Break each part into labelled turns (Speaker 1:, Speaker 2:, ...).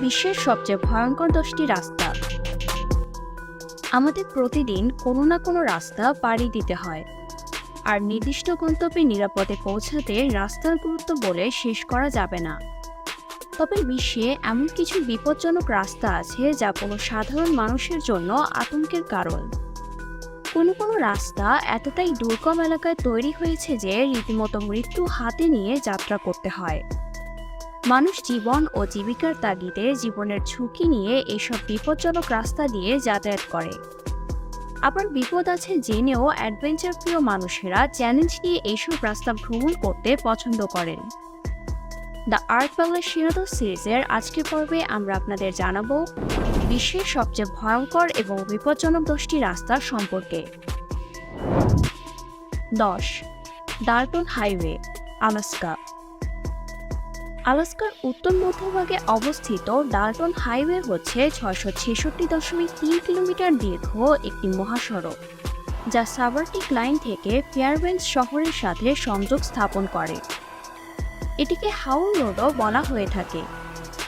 Speaker 1: বিশ্বের সবচেয়ে ভয়ঙ্কর দশটি রাস্তা। আমাদের প্রতিদিন কোনো না কোনো রাস্তা পাড়ি দিতে হয়। আর নির্দিষ্ট গন্তব্যে নিরাপদে পৌঁছাতে রাস্তার গুরুত্ব বলে শেষ করা যাবে না। তবে বিশ্বে এমন কিছু বিপজ্জনক রাস্তা আছে যা কোনো সাধারণ মানুষের জন্য আতঙ্কের কারণ। কোনো কোনো রাস্তা এতটাই দুর্গম এলাকায় তৈরি হয়েছে যে রীতিমতো মৃত্যু হাতে নিয়ে যাত্রা করতে হয়। মানুষ জীবন ও জীবিকার তাগিদে জীবনের ঝুঁকি নিয়ে এসব বিপজ্জনক রাস্তা দিয়ে যাতায়াত করে। আবার বিপদ আছে জেনেও অ্যাডভেঞ্চার প্রিয় মানুষেরা চ্যালেঞ্জ নিয়ে এইসব রাস্তা ভ্রমণ করতে পছন্দ করেন। দ্য আর্ট বাংলা শিরোদ সিরিজের আজকের পর্বে আমরা আপনাদের জানাব বিশ্বের সবচেয়ে ভয়ঙ্কর এবং বিপজ্জনক দশটি রাস্তা সম্পর্কে। দশ, ডাল্টন হাইওয়ে, আলাস্কা। আলাস্কার উত্তর মধ্যভাগে অবস্থিত ডাল্টন হাইওয়ে হচ্ছে ছয়শো ছেষট্টি দশমিক তিন কিলোমিটার দীর্ঘ একটি মহাসড়ক, যা সাবার্টিক লাইন থেকে ফেয়ারবেন্স শহরের সাথে সংযোগ স্থাপন করে। এটিকে হাউল রোডও বলা হয়ে থাকে,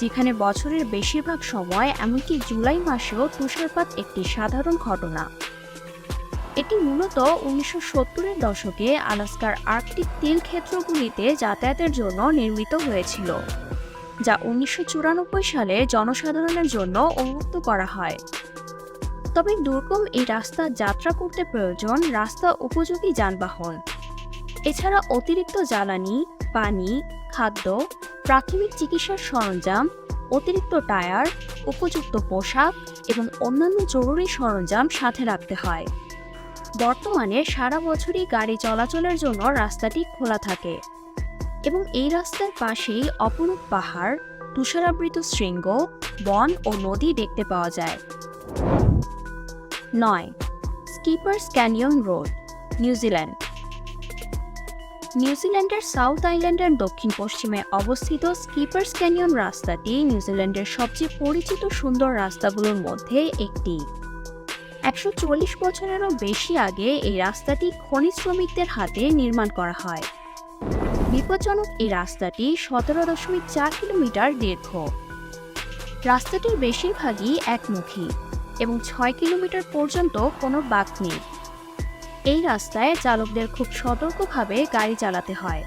Speaker 1: যেখানে বছরের বেশিরভাগ সময়, এমনকি জুলাই মাসেও তুষারপাত একটি সাধারণ ঘটনা। এটি মূলত উনিশশো সত্তরের দশকে আলাস্কার আর্কটিক তেল ক্ষেত্রগুলিতে যাতায়াতের জন্য নির্মিত হয়েছিল, যা উনিশশো চুরানব্বই সালে জনসাধারণের জন্য উন্মুক্ত করা হয়। তবে দুর্গম এই রাস্তা যাত্রা করতে প্রয়োজন রাস্তা উপযোগী যানবাহন। এছাড়া অতিরিক্ত জ্বালানি, পানি, খাদ্য, প্রাথমিক চিকিৎসার সরঞ্জাম, অতিরিক্ত টায়ার, উপযুক্ত পোশাক এবং অন্যান্য জরুরি সরঞ্জাম সাথে রাখতে হয়। বর্তমানে সারা বছরই গাড়ি চলাচলের জন্য রাস্তাটি খোলা থাকে এবং এই রাস্তার পাশেই অপরূপ পাহাড়, তুষারাবৃত শৃঙ্গ, বন ও নদী দেখতে পাওয়া যায়। নয়, Skippers Canyon road New Zealand নিউজিল্যান্ডের সাউথ আইল্যান্ডের দক্ষিণ পশ্চিমে অবস্থিত স্কিপার্স ক্যানিয়ন রাস্তাটি নিউজিল্যান্ডের সবচেয়ে পরিচিত সুন্দর রাস্তাগুলোর মধ্যে একটি। একশো চল্লিশ বছরেরও বেশি আগে এই রাস্তাটি খনি শ্রমিকদের হাতে নির্মাণ করা হয়। বিপজ্জনক এই রাস্তাটি সতেরো দশমিক চার কিলোমিটার দীর্ঘ। রাস্তাটির বেশিরভাগই একমুখী এবং ছয় কিলোমিটার পর্যন্ত কোনো বাঁক নেই। এই রাস্তায় চালকদের খুব সতর্কভাবে গাড়ি চালাতে হয়,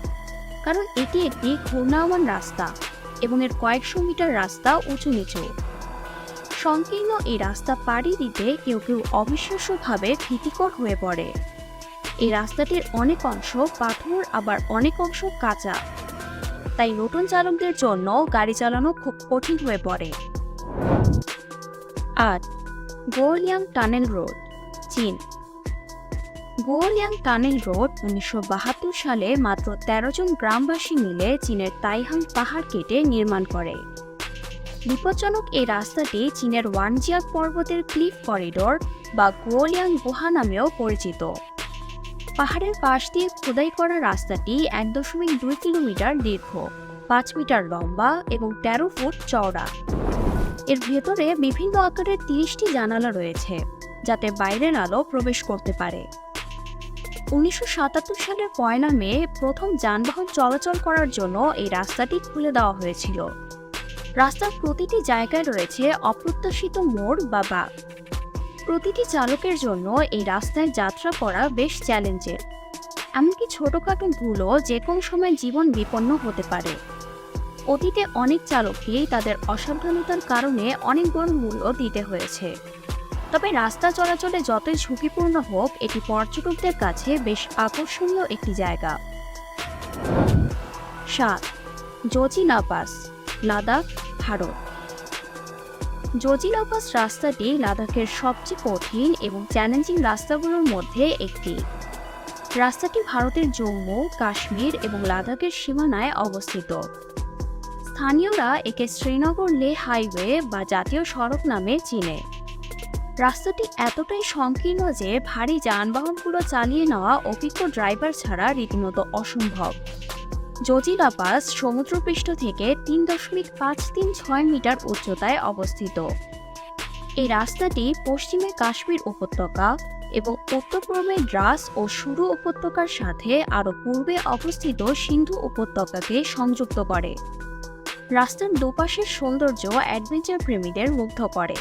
Speaker 1: কারণ এটি একটি ঘূর্ণায়মান রাস্তা এবং এর কয়েকশো মিটার রাস্তা উঁচু নিচু। সংকীর্ণ এই রাস্তা পাড়ি দিতে কেউ কেউ অবিশ্বাস্যভাবে ভীতিকর হয়ে পড়ে। এই রাস্তাটির অনেক অংশ পাথর, আবার অনেক অংশ কাঁচা। তাই নতুন চালকদের জন্য গাড়ি চালানো খুব কঠিন হয়ে পড়ে। আট, গোয়ালিয়াং টানেল রোড, চীন। গোয়ালিয়াং টানেল রোড উনিশশো বাহাত্তর সালে মাত্র তেরো জন গ্রামবাসী মিলে চীনের তাইহাং পাহাড় কেটে নির্মাণ করে। বিপজ্জনক এই রাস্তাটি চীনের ওয়ানজিয়াক পর্বতের ক্লিফ করিডোর বা গোয়ালিয়াং গুহা নামেও পরিচিত। পাহাড়ের পাশ দিয়ে খোদাই করা রাস্তাটি এক দশমিক দুই কিলোমিটার দীর্ঘ, পাঁচ মিটার লম্বা এবং তেরো ফুট চওড়া। এর ভেতরে বিভিন্ন আকারের তিরিশটি জানালা রয়েছে, যাতে বাইরের আলো প্রবেশ করতে পারে। উনিশশো সাতাত্তর সালের পয়লা মে প্রথম যানবাহন চলাচল করার জন্য এই রাস্তাটি খুলে দেওয়া হয়েছিল। রাস্তার প্রতিটি জায়গায় রয়েছে অপ্রত্যাশিত মোড় বা বাঘ প্রতিটি চালকের জন্য এই রাস্তায় যাত্রা করা বেশ চ্যালেঞ্জের। এমনকি ছোটখাটো ভুলও যে কোনো সময় জীবন বিপন্ন হতে পারে। অতীতে অনেক চালককেই তাদের অসাবধানতার কারণে অনেক বড় মূল্য দিতে হয়েছে। তবে রাস্তা চলাচলে যতই ঝুঁকিপূর্ণ হোক, এটি পর্যটকদের কাছে বেশ আকর্ষণীয় একটি জায়গা। সাত জোজিলা পাস লাদাখ ভারত। জজিলা পাস রাস্তাটি লাদাখের সবচেয়ে কঠিন এবং চ্যালেঞ্জিং রাস্তাগুলোর মধ্যে একটি। রাস্তাটি ভারতের জম্মু, কাশ্মীর এবং লাদাখের সীমানায় অবস্থিত। স্থানীয়রা একে শ্রীনগর লে হাইওয়ে বা জাতীয় সড়ক নামে চিনে। রাস্তাটি এতটাই সংকীর্ণ যে ভারী যানবাহনগুলো চালিয়ে নেওয়া অভিজ্ঞ ড্রাইভার ছাড়া রীতিমতো অসম্ভব। জজিলা পাস সমুদ্রপৃষ্ঠ থেকে তিন দশমিক পাঁচ তিন ছয় মিটার উচ্চতায় অবস্থিত। এই রাস্তাটি পশ্চিমে কাশ্মীর উপত্যকা এবং উত্তর পূর্বে দ্রাস ও সুরু উপত্যকার সাথে আরও পূর্বে অবস্থিত সিন্ধু উপত্যকাকে সংযুক্ত করে। রাস্তার দুপাশের সৌন্দর্য অ্যাডভেঞ্চার প্রেমীদের মুগ্ধ করে।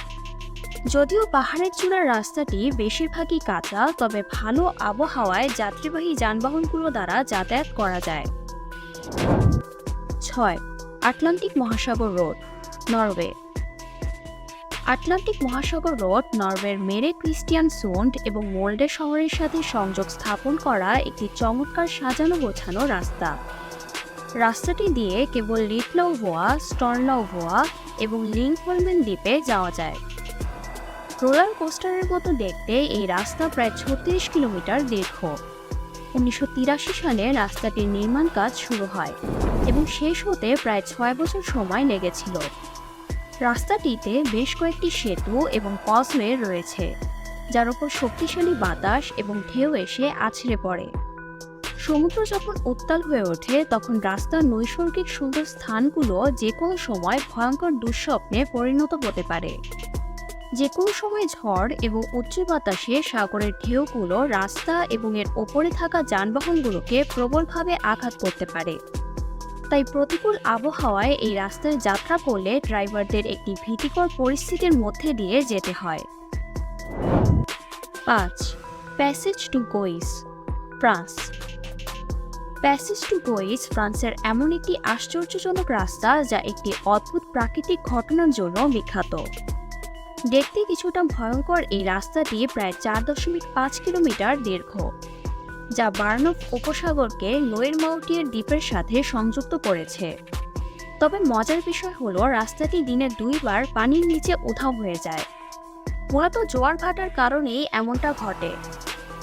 Speaker 1: যদিও পাহাড়ের চূড়ার রাস্তাটি বেশিরভাগই কাঁচা, তবে ভালো আবহাওয়ায় যাত্রীবাহী যানবাহনগুলো দ্বারা যাতায়াত করা যায়। ছয় আটলান্টিক মহাসাগর রোড, নরওয়ে। আটলান্টিক মহাসাগর রোড, নরওয়ের মেরে ক্রিস্টিয়ান সোন্ড এবং মোল্ডে শহরের সাথে সংযোগ স্থাপন করা একটি চমৎকার সাজানো গোছানো রাস্তা। রাস্তাটি দিয়ে কেবল লিটলাও ভোয়া, স্টর্নলাও ভোয়া এবং লিঙ্কহোলমেন দ্বীপে যাওয়া যায়। রোলার কোস্টারের মতো দেখতে এই রাস্তা প্রায় ছত্রিশ কিলোমিটার দীর্ঘ। উনিশশো তিরাশি সালে রাস্তাটির নির্মাণ কাজ শুরু হয় এবং শেষ হতে প্রায় ছয় বছর সময় লেগেছিল। রাস্তাটিতে বেশ কয়েকটি সেতু এবং কসওয়ে রয়েছে, যার উপর শক্তিশালী বাতাস এবং ঢেউ এসে আছড়ে পড়ে। সমুদ্র যখন উত্তাল হয়ে ওঠে, তখন রাস্তার নৈসর্গিক সুন্দর স্থানগুলো যে কোনো সময় ভয়ঙ্কর দুঃস্বপ্নে পরিণত হতে পারে। যে কোনো সময় ঝড় এবং উচ্চ বাতাসে সাগরের ঢেউগুলো রাস্তা এবং এর ওপরে থাকা যানবাহনগুলোকে প্রবলভাবে আঘাত করতে পারে। তাই প্রতিকূল আবহাওয়ায় এই রাস্তায় যাত্রা করলে ড্রাইভারদের একটি ভীতিকর পরিস্থিতির মধ্যে দিয়ে যেতে হয়। পাঁচ passage du Gois France passage du Gois ফ্রান্সের এমন একটি আশ্চর্যজনক রাস্তা যা একটি অদ্ভুত প্রাকৃতিক ঘটনার জন্য বিখ্যাত। দেখতে কিছুটা ভয়ঙ্কর এই রাস্তাটি প্রায় চার দশমিক পাঁচ কিলোমিটার দীর্ঘ, যা বার্নফ উপসাগরকে লোয়ের মাউটিয়ের দ্বীপের সাথে সংযুক্ত করেছে। তবে মজার বিষয় হলো, রাস্তাটি দিনে দুইবার পানির নিচে উধাও হয়ে যায়। মূলত জোয়ার ভাটার কারণেই এমনটা ঘটে।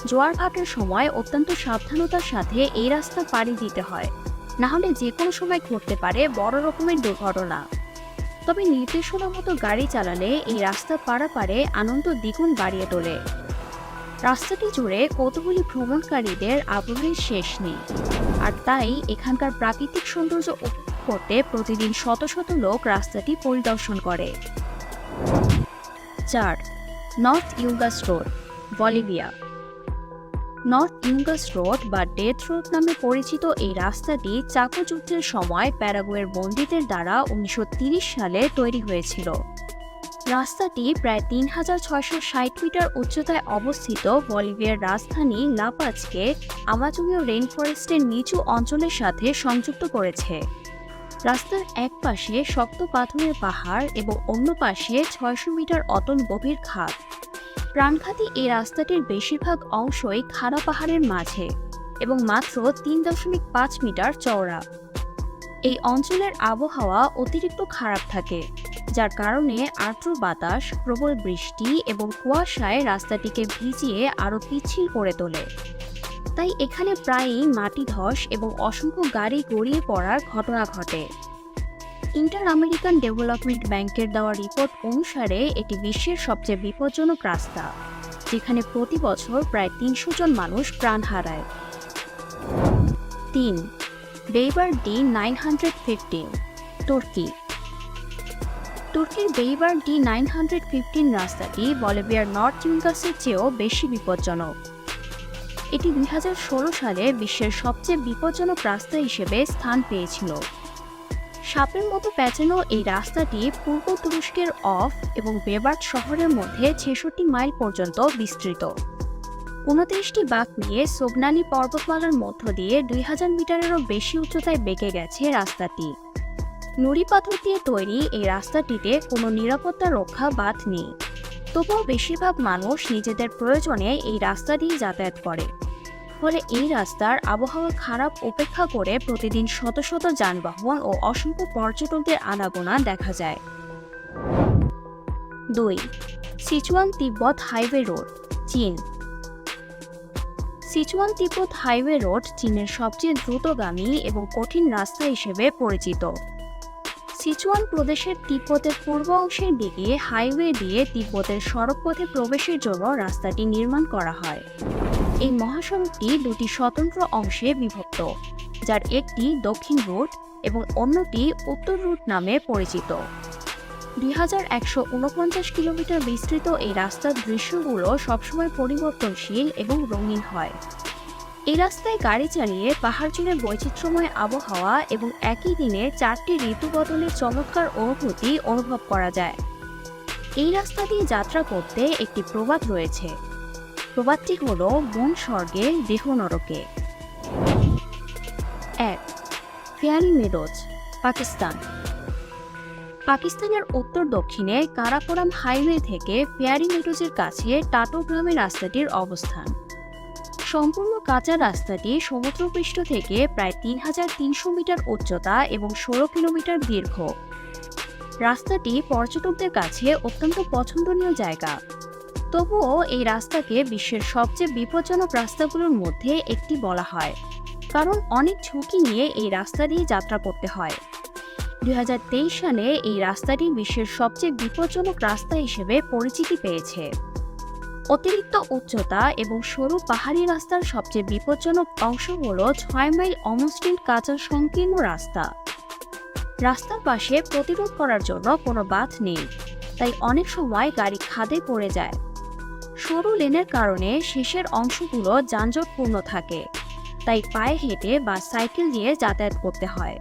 Speaker 1: জোয়ার ভাটার সময় অত্যন্ত সাবধানতার সাথে এই রাস্তা পাড়ি দিতে হয়। না হলে যে কোনো সময় ঘটতে পারে বড় রকমের দুর্ঘটনা। তবে নির্দেশনা মতো গাড়ি চালালে এই রাস্তা পারাপারে আনন্দ দ্বিগুণ বাড়িয়ে তোলে। রাস্তাটি জুড়ে কতগুলি ভ্রমণকারীদের আগ্রহের শেষ নেই। আর তাই এখানকার প্রাকৃতিক সৌন্দর্য করতে প্রতিদিন শত শত লোক রাস্তাটি পরিদর্শন করে। চার, north Yungas road, Bolivia. North Yungas road বা ডেথ রোড নামে পরিচিত এই রাস্তাটি চাকু যুদ্ধের সময় প্যারাগুয়ের বন্দীদের দ্বারা উনিশশো সালে তৈরি হয়েছিল। রাস্তাটি প্রায় তিন হাজার ছয়শো ষাট মিটার উচ্চতায় অবস্থিত বলিভিয়ার রাজধানী লাপাজকে আমাজনীয় রেইন ফরেস্টের নিচু অঞ্চলের সাথে সংযুক্ত করেছে। রাস্তার এক পাশে শক্ত পাথরের পাহাড় এবং অন্য পাশে ছয়শো মিটার অটল গভীর খাত প্রাণঘাতী এই রাস্তাটির বেশিরভাগ অংশই খাড়া পাহাড়ের মাঝে এবং মাত্র তিন দশমিক পাঁচ মিটার চওড়া। এই অঞ্চলের আবহাওয়া অতিরিক্ত খারাপ থাকে, যার কারণে আর্দ্র বাতাস, প্রবল বৃষ্টি এবং কুয়াশায় রাস্তাটিকে ভিজিয়ে আরও পিচ্ছিল করে তোলে। তাই এখানে প্রায়ই মাটি ধস এবং অসংখ্য গাড়ি গড়িয়ে পড়ার ঘটনা ঘটে। ইন্টার আমেরিকান ডেভেলপমেন্ট ব্যাংকের দেওয়া রিপোর্ট অনুসারে এটি বিশ্বের সবচেয়ে বিপজ্জনক রাস্তা, যেখানে প্রতি বছর প্রায় তিনশো জন মানুষ প্রাণ হারায়। তিন, Bayburt D nine hundred fifteen, তুর্কি। তুর্কির Bayburt D nine hundred fifteen রাস্তাটি বলিভিয়ার নর্থ ইউঙ্গাসের চেয়েও বেশি বিপজ্জনক। এটি দুই হাজার ষোলো সালে বিশ্বের সবচেয়ে বিপজ্জনক রাস্তা হিসেবে স্থান পেয়েছিল। সাপের মতো প্যাঁচানো এই রাস্তাটি পূর্ব তুরস্কের অফ এবং বেবার্ট শহরের মধ্যে ছেষট্টি মাইল পর্যন্ত বিস্তৃত। উনত্রিশটি বাঁক নিয়ে সোগনানি পর্বতমালার মধ্য দিয়ে দুই হাজার মিটারেরও বেশি উচ্চতায় বেঁকে গেছে রাস্তাটি। নুড়ি পাথর দিয়ে তৈরি এই রাস্তাটিতে কোনো নিরাপত্তা রক্ষা বাদ নেই। তবুও বেশিরভাগ মানুষ নিজেদের প্রয়োজনে এই রাস্তা দিয়ে যাতায়াত করে। ফলে এই রাস্তার আবহাওয়া খারাপ উপেক্ষা করে প্রতিদিন শত শত যানবাহন ও অসংখ্য পর্যটকদের আনাগোনা দেখা যায়। দুই, সিচুয়ান তিব্বত হাইওয়ে রোড, চীন। সিচুয়ান তিব্বত হাইওয়ে রোড চীনের সবচেয়ে দ্রুতগামী এবং কঠিন রাস্তা হিসেবে পরিচিত। সিচুয়ান প্রদেশের তিব্বতের পূর্ব অংশের দিকে হাইওয়ে দিয়ে তিব্বতের সড়কপথে প্রবেশের জন্য রাস্তাটি নির্মাণ করা হয়। এই মহাসড়কটি দুটি স্বতন্ত্র অংশে বিভক্ত, যার একটি দক্ষিণ রুট এবং অন্যটি উত্তর রুট নামে পরিচিত। দুই হাজার একশো উনপঞ্চাশ কিলোমিটার বিস্তৃত এই রাস্তার দৃশ্যগুলো সবসময় পরিবর্তনশীল এবং রঙিন হয়। এই রাস্তায় গাড়ি চালিয়ে পাহাড় জুড়ে বৈচিত্র্যময় আবহাওয়া এবং একই দিনে চারটি ঋতু বদলের চমৎকার অনুভূতি অনুভব করা যায়। এই রাস্তা দিয়ে যাত্রা করতে একটি প্রবাদ রয়েছে। প্রবাদটি হল বন স্বর্গে দেহ নরকে এক, ফেয়ারি মেডোজ পাকিস্তান। পাকিস্তানের উত্তর দক্ষিণে কারাকোরাম হাইওয়ে থেকে ফেয়ারি মেডোজের কাছে টাটো গ্রামে রাস্তাটির অবস্থান। সম্পূর্ণ কাঁচা রাস্তাটি সমুদ্রপৃষ্ঠ থেকে প্রায় তিন হাজার তিনশো মিটার উচ্চতা এবং ষোলো কিলোমিটার দীর্ঘ। রাস্তাটি পর্যটকদের কাছে অত্যন্ত পছন্দনীয় জায়গা। তবুও এই রাস্তাকে বিশ্বের সবচেয়ে বিপজ্জনক রাস্তাগুলোর মধ্যে একটি বলা হয়। কারণ অনেক ঝুঁকি নিয়ে এই রাস্তা দিয়ে যাত্রা করতে হয়। দুই সালে এই রাস্তাটি বিশ্বের সবচেয়ে বিপজ্জনক রাস্তা হিসেবে পরিচিতি পেয়েছে। অতিরিক্ত উচ্চতা এবং সরু পাহাড়ি রাস্তার সবচেয়ে বিপজ্জনক অংশ হল ছয় মাইল অমসৃণ কাঁচা সংকীর্ণ রাস্তা। রাস্তার পাশে প্রতিরোধ করার জন্য কোনো বাঁধ নেই, তাই অনেক সময় গাড়ি খাদে পড়ে যায়। সরু লেনের কারণে শেষের অংশগুলো যানজটপূর্ণ থাকে, তাই পায়ে হেঁটে বা সাইকেল নিয়ে যাতায়াত করতে হয়।